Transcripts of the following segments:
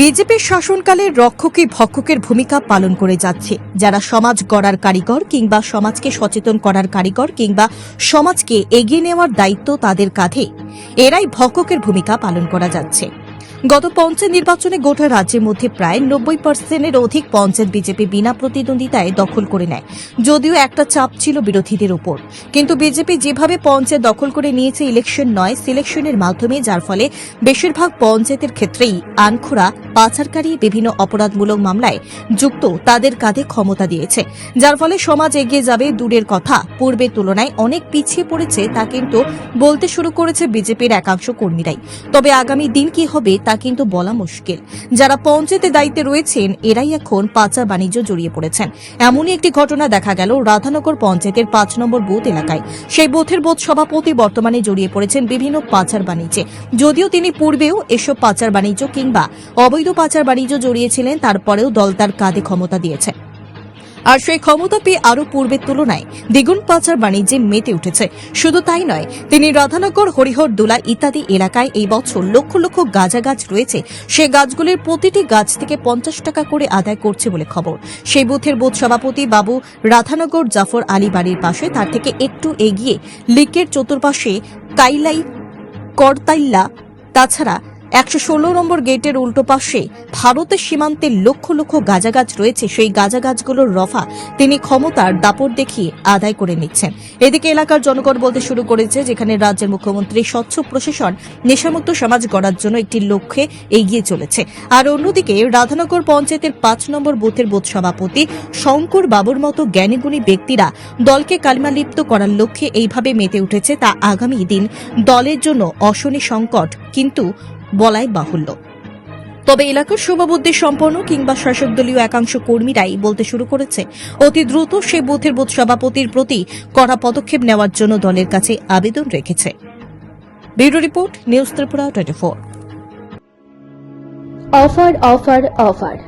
বিজেপির শাসনকালে রক্ষকে ভক্ষকের ভূমিকা পালন করে যাচ্ছে। যারা সমাজ গড়ার কারিগর কিংবা সমাজকে সচেতন করার কারিগর কিংবা সমাজকে এগিয়ে নেওয়ার দায়িত্ব তাদের কাঁধে। এরাই ভক্ষকের ভূমিকা পালন করা যাচ্ছে। গত পঞ্চায়েত নির্বাচনে গোটা রাজ্যের মধ্যে প্রায় নব্বই পার্সেন্টের অধিক পঞ্চায়েত বিজেপি বিনা প্রতিদ্বন্দ্বিতায় দখল করে নেয়। যদিও একটা চাপ ছিল বিরোধীদের উপর। কিন্তু বিজেপি যেভাবে পঞ্চায়েত দখল করে নিয়েছে ইলেকশন নয়, সিলেকশনের মাধ্যমে, যার ফলে বেশিরভাগ পঞ্চায়েতের ক্ষেত্রেই আনখোড়া পাচারকারী, বিভিন্ন অপরাধমূলক মামলায় যুক্ত তাদের কাঁধে ক্ষমতা দিয়েছে। যার ফলে সমাজ এগিয়ে যাবে দূরের কথা। পূর্বের তুলনায় অনেক পিছিয়ে পড়েছে তা কিন্তু বলতে শুরু করেছে বিজেপির একাংশ কর্মীরাই। তবে আগামী দিন কি হবে তা কিন্তু বলা মুশকিল। যারা পঞ্চায়েতের দায়িত্বে রয়েছেন, এরাই এখন পাচার বাণিজ্য জড়িয়ে পড়েছেন। এমনই একটি ঘটনা দেখা গেল রাধানগর পঞ্চায়েতের পাঁচ নম্বর বুথ এলাকায়। সেই বুথের বোধ সভাপতি বর্তমানে জড়িয়ে পড়েছেন বিভিন্ন পাচার বাণিজ্যে। যদিও তিনি পূর্বেও এসব পাচার বাণিজ্য কিংবা অবৈধ পাচার বাণিজ্য জড়িয়েছিলেন, তারপরেও দল তার কাঁধে ক্ষমতা দিয়েছে। আর সেই ক্ষমতা পেয়ে আরও পূর্বের তুলনায় দ্বিগুণ পাচার বাণিজ্যে মেতে উঠেছে। শুধু তাই নয়, তিনি রাধানগর, হরিহর, দোলা ইত্যাদি এলাকায় এই বছর লক্ষ লক্ষ গাঁজা গাছ রয়েছে। সেই গাছগুলির প্রতিটি গাছ থেকে পঞ্চাশ টাকা করে আদায় করছে বলে খবর। সেই বুথের বুথ সভাপতি বাবু রাধানগর জাফর আলী বাড়ির পাশে তার থেকে একটু এগিয়ে লিকের চতুর্পাশে কাইলাই, করতাইল্লা, তাছাড়া একশো ষোলো নম্বর গেটের উল্টো পাশে ভারতের সীমান্তে লক্ষ লক্ষ গাঁজা গাছ রয়েছে। সেই গাঁজা গাছগুলোর রফা তিনি ক্ষমতার দাপট দেখিয়ে আদায় করে নিচ্ছেন। এদিকে এলাকার জনগণ বলতে শুরু করেছে, যেখানে রাজ্যের মুখ্যমন্ত্রী স্বচ্ছ প্রশাসন, নেশামুক্ত সমাজ গড়ার জন্য একটি লক্ষ্যে এগিয়ে চলেছে। আর অন্যদিকে রাধানগর পঞ্চায়েতের পাঁচ নম্বর বুথের বুথ সভাপতি শঙ্কর বাবুর মতো জ্ঞানীগুণী ব্যক্তিরা দলকে কালিমালিপ্ত করার লক্ষ্যে এইভাবে মেতে উঠেছে। তা আগামী দিন দলের জন্য অশনি সংকট, কিন্তু বলাই বাহুল্য। তবে এলাকার শুভবুদ্ধি সম্পন্ন কিংবা শাসক দলীয় একাংশ কর্মীরাই বলতে শুরু করেছে, অতি দ্রুত সে বুথের বুথ সভাপতির প্রতি কড়া পদক্ষেপ নেওয়ার জন্য দলের কাছে আবেদন রেখেছে। Report, news Tripura twenty four. Offer offer offer.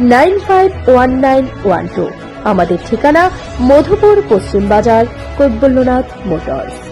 nine five one nine one two. আমাদের ঠিকানা মধুপুর পশ্চিম বাজার কৈবল্যনাথ মোটরস।